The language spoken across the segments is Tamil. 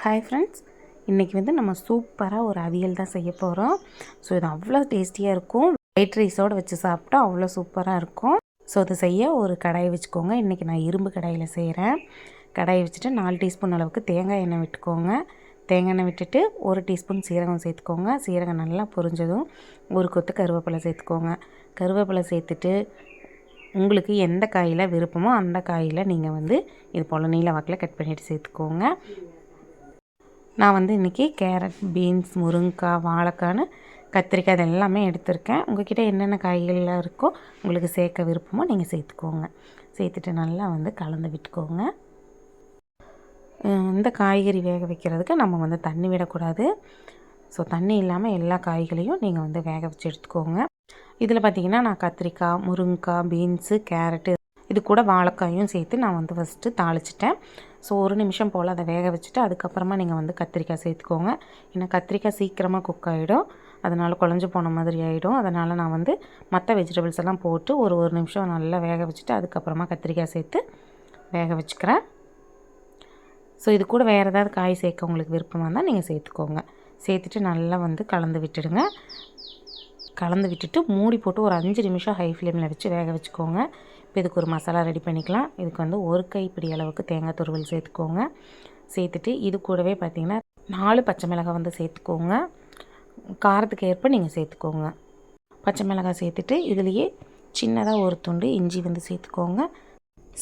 ஹாய் ஃப்ரெண்ட்ஸ் இன்றைக்கி வந்து நம்ம சூப்பராக ஒரு அவியல் தான் செய்ய போகிறோம் ஸோ இது அவ்வளோ டேஸ்டியாக இருக்கும். ஒயிட் ரைஸோடு வச்சு சாப்பிட்டா அவ்வளோ சூப்பராக இருக்கும். ஸோ அதை செய்ய ஒரு கடாயை வச்சுக்கோங்க. இன்றைக்கி நான் இரும்பு கடாயில் செய்கிறேன் கடாயை வச்சுட்டு நாலு டீஸ்பூன் அளவுக்கு தேங்காய் எண்ணெய் விட்டுக்கோங்க. தேங்காய் எண்ணெய் விட்டுட்டு ஒரு டீஸ்பூன் சீரகம் சேர்த்துக்கோங்க. சீரகம் நல்லா பொரிஞ்சதும் ஒரு கொத்து கருவேப்பிலை சேர்த்துக்கோங்க. கருவேப்பிலை சேர்த்துட்டு உங்களுக்கு எந்த காயில் விருப்பமோ அந்த காயில் நீங்கள் வந்து இது போல் நீல வாக்கில் கட் பண்ணிவிட்டு சேர்த்துக்கோங்க. நான் வந்து இன்றைக்கி கேரட் பீன்ஸ் முருங்கைக்காய் வாழைக்கான்னு கத்திரிக்காய் அது எல்லாமே எடுத்திருக்கேன். உங்கள்கிட்ட என்னென்ன காய்கள்லாம் இருக்கோ உங்களுக்கு சேர்க்க விருப்பமோ நீங்கள் சேர்த்துக்கோங்க. சேர்த்துட்டு நல்லா வந்து கலந்து விட்டுக்கோங்க. இந்த காய்கறி வேக வைக்கிறதுக்கு நம்ம வந்து தண்ணி விடக்கூடாது. ஸோ தண்ணி இல்லாமல் எல்லா காய்களையும் நீங்கள் வந்து வேக வச்சு எடுத்துக்கோங்க. இதில் பார்த்திங்கன்னா நான் கத்திரிக்காய் முருங்கைக்காய் பீன்ஸு கேரட்டு இது கூட வாழைக்காயும் சேர்த்து நான் வந்து ஃபஸ்ட்டு தாளிச்சிட்டேன். ஸோ ஒரு நிமிஷம் போல் அதை வேக வச்சுட்டு அதுக்கப்புறமா நீங்கள் வந்து கத்திரிக்காய் சேர்த்துக்கோங்க. ஏன்னா கத்திரிக்காய் சீக்கிரமாக குக் ஆகிடும் அதனால் குழஞ்சி போன மாதிரி ஆகிடும் அதனால் நான் வந்து மற்ற வெஜிடபிள்ஸ் எல்லாம் போட்டு ஒரு ஒரு நிமிஷம் நல்லா வேக வச்சுட்டு அதுக்கப்புறமா கத்திரிக்காய் சேர்த்து வேக வச்சுக்கிறேன். ஸோ இது கூட வேறு ஏதாவது காய் சேர்க்க உங்களுக்கு விருப்பமாக இருந்தால் நீங்கள் சேர்த்துக்கோங்க. சேர்த்துட்டு நல்லா வந்து கலந்து விட்டுடுங்க. கலந்து விட்டுட்டு மூடி போட்டு ஒரு அஞ்சு நிமிஷம் ஹை ஃப்ளேமில் வச்சு வேக வச்சுக்கோங்க. இப்போ இதுக்கு ஒரு மசாலா ரெடி பண்ணிக்கலாம். இதுக்கு வந்து ஒரு கைப்பிடி அளவுக்கு தேங்காய் துருவல் சேர்த்துக்கோங்க. சேர்த்துட்டு இது கூடவே பார்த்திங்கன்னா நாலு பச்சை மிளகாய் வந்து சேர்த்துக்கோங்க. காரத்துக்கு ஏற்ப நீங்கள் சேர்த்துக்கோங்க. பச்சை மிளகாய் சேர்த்துட்டு இதுலேயே சின்னதாக ஒரு துண்டு இஞ்சி வந்து சேர்த்துக்கோங்க.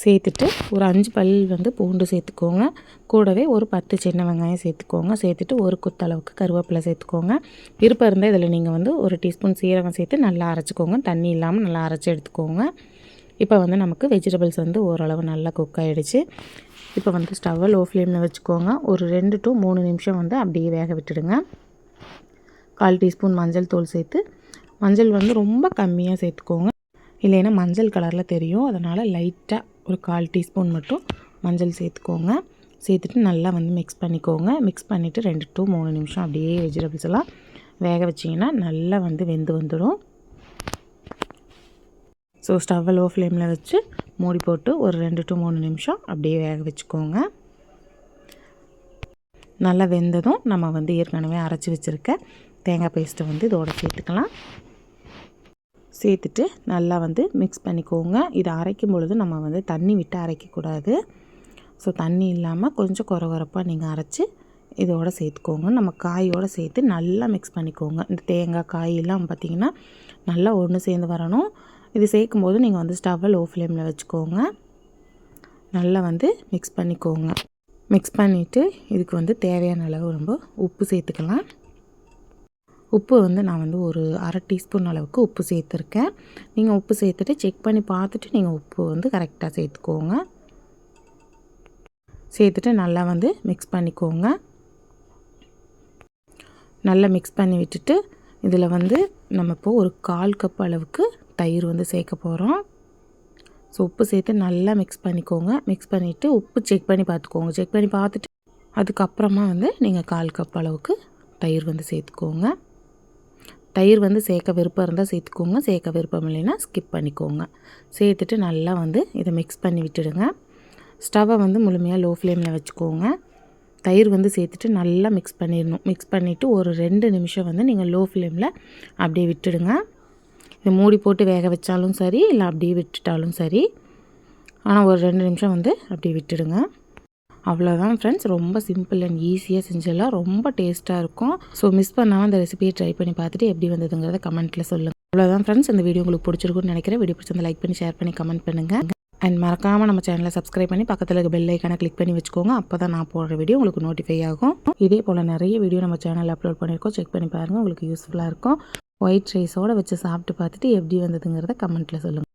சேர்த்துட்டு ஒரு அஞ்சு பல் வந்து பூண்டு சேர்த்துக்கோங்க. கூடவே ஒரு பத்து சின்ன வெங்காயம் சேர்த்துக்கோங்க. சேர்த்துட்டு ஒரு குத்தளவுக்கு கருவேப்பிலை சேர்த்துக்கோங்க. விருப்பம் இருந்தால் இதில் நீங்கள் வந்து ஒரு டீஸ்பூன் சீரகம் சேர்த்து நல்லா அரைச்சிக்கோங்க. தண்ணி இல்லாமல் நல்லா அரைச்சி எடுத்துக்கோங்க. இப்போ வந்து நமக்கு வெஜிடபிள்ஸ் வந்து ஓரளவு நல்லா குக் ஆகிடுச்சு இப்போ வந்து ஸ்டவ்வை லோ ஃப்ளேமில் வச்சுக்கோங்க. ஒரு ரெண்டு டு மூணு நிமிஷம் வந்து அப்படியே வேக விட்டுடுங்க. கால் டீஸ்பூன் மஞ்சள் தூள் சேர்த்து மஞ்சள் வந்து ரொம்ப கம்மியாக சேர்த்துக்கோங்க. இல்லைன்னா மஞ்சள் கலரில் தெரியும். அதனால் லைட்டாக ஒரு கால் டீஸ்பூன் மட்டும் மஞ்சள் சேர்த்துக்கோங்க. சேர்த்துட்டு நல்லா வந்து மிக்ஸ் பண்ணிக்கோங்க. மிக்ஸ் பண்ணிவிட்டு ரெண்டு டூ மூணு நிமிஷம் அப்படியே வெஜிடபிள்ஸ் எல்லாம் வேக வச்சிங்கன்னா நல்லா வந்து வெந்து வந்துடும். ஸோ ஸ்டவ் லோ ஃப்ளேமில் வச்சு மூடி போட்டு ஒரு ரெண்டு டு மூணு நிமிஷம் அப்படியே வேக வச்சுக்கோங்க. நல்லா வெந்ததும் நம்ம வந்து ஏற்கனவே அரைச்சி வச்சுருக்க தேங்காய் பேஸ்ட்டை வந்து இதோட சேர்த்துக்கலாம். சேர்த்துட்டு நல்லா வந்து மிக்ஸ் பண்ணிக்கோங்க. இதை அரைக்கும் பொழுது நம்ம வந்து தண்ணி விட்டு அரைக்கக்கூடாது. ஸோ தண்ணி இல்லாமல் கொஞ்சம் குறகுறப்பாக நீங்கள் அரைச்சி இதோட சேர்த்துக்கோங்க. நம்ம காயோடு சேர்த்து நல்லா மிக்ஸ் பண்ணிக்கோங்க. இந்த தேங்காய் காயெல்லாம் பார்த்திங்கன்னா நல்லா ஒன்று சேர்ந்து வரணும். இது சேர்க்கும் போது நீங்கள் வந்து ஸ்டவ்வை லோ ஃப்ளேமில் வச்சுக்கோங்க. நல்லா வந்து மிக்ஸ் பண்ணிக்கோங்க. மிக்ஸ் பண்ணிவிட்டு இதுக்கு வந்து தேவையான அளவு ரொம்ப உப்பு சேர்த்துக்கலாம். உப்பு வந்து நான் வந்து ஒரு அரை டீஸ்பூன் அளவுக்கு உப்பு சேர்த்துருக்கேன். நீங்கள் உப்பு சேர்த்துட்டு செக் பண்ணி பார்த்துட்டு நீங்கள் உப்பு வந்து கரெக்டாக சேர்த்துக்கோங்க. சேர்த்துட்டு நல்லா வந்து மிக்ஸ் பண்ணிக்கோங்க. நல்லா மிக்ஸ் பண்ணி விட்டுட்டு இதில் வந்து நம்ம இப்போது ஒரு கால் கப் அளவுக்கு தயிர் வந்து சேர்க்க போகிறோம் ஸோ உப்பு சேர்த்து நல்லா மிக்ஸ் பண்ணிக்கோங்க. மிக்ஸ் பண்ணிவிட்டு உப்பு செக் பண்ணி பார்த்துக்கோங்க. செக் பண்ணி பார்த்துட்டு அதுக்கப்புறமா வந்து நீங்கள் கால் கப் அளவுக்கு தயிர் வந்து சேர்த்துக்கோங்க. தயிர் வந்து சேர்க்க விருப்பம் இருந்தால் சேர்த்துக்கோங்க சேர்க்க விருப்பம் இல்லைன்னா ஸ்கிப் பண்ணிக்கோங்க. சேர்த்துட்டு நல்லா வந்து இதை மிக்ஸ் பண்ணி விட்டுடுங்க. ஸ்டவ்வை வந்து முழுமையாக லோ ஃப்ளேமில் வச்சுக்கோங்க. தயிர் வந்து சேர்த்துட்டு நல்லா மிக்ஸ் பண்ணிடணும். மிக்ஸ் பண்ணிவிட்டு ஒரு ரெண்டு நிமிஷம் வந்து நீங்கள் லோ ஃப்ளேமில் அப்படியே விட்டுடுங்க. இதை மூடி போட்டு வேக வச்சாலும் சரி இல்லை அப்படியே விட்டுட்டாலும் சரி. ஆனால் ஒரு ரெண்டு நிமிஷம் வந்து அப்படியே விட்டுடுங்க. அவ்வளோதான் ஃப்ரெண்ட்ஸ் ரொம்ப சிம்பிள் அண்ட் ஈஸியாக செஞ்சிடலாம். ரொம்ப டேஸ்ட்டாக இருக்கும். ஸோ மிஸ் பண்ணாமல் அந்த ரெசிபியை ட்ரை பண்ணி பார்த்துட்டு எப்படி வந்ததுங்கிறத கமெண்ட்டில் சொல்லுங்கள் அவ்வளோதான் ஃப்ரெண்ட்ஸ் இந்த வீடியோ உங்களுக்கு பிடிச்சிருக்குன்னு நினைக்கிறேன். வீடியோ பிடிச்சிருந்த லைக் பண்ணி ஷேர் பண்ணி கமெண்ட் பண்ணுங்கள் அண்ட் மறக்காமல் நம்ம சேனலை சப்ஸ்கிரைப் பண்ணி பக்கத்தில் இருக்க பெல் ஐக்கானை கிளிக் பண்ணி வச்சுக்கோங்க. அப்போ தான் நான் போடுற வீடியோ உங்களுக்கு நோட்டிஃபை ஆகும். இதே போல் நிறைய வீடியோ நம்ம சேனலில் அப்லோட் பண்ணியிருக்கோம். செக் பண்ணி பாருங்கள் உங்களுக்கு யூஸ்ஃபுல்லாக இருக்கும். ஒயிட் ரைஸோடு வச்சு சாப்பிட்டு பார்த்துட்டு எப்படி வந்ததுங்கிறத கமெண்ட்டில் சொல்லுங்கள்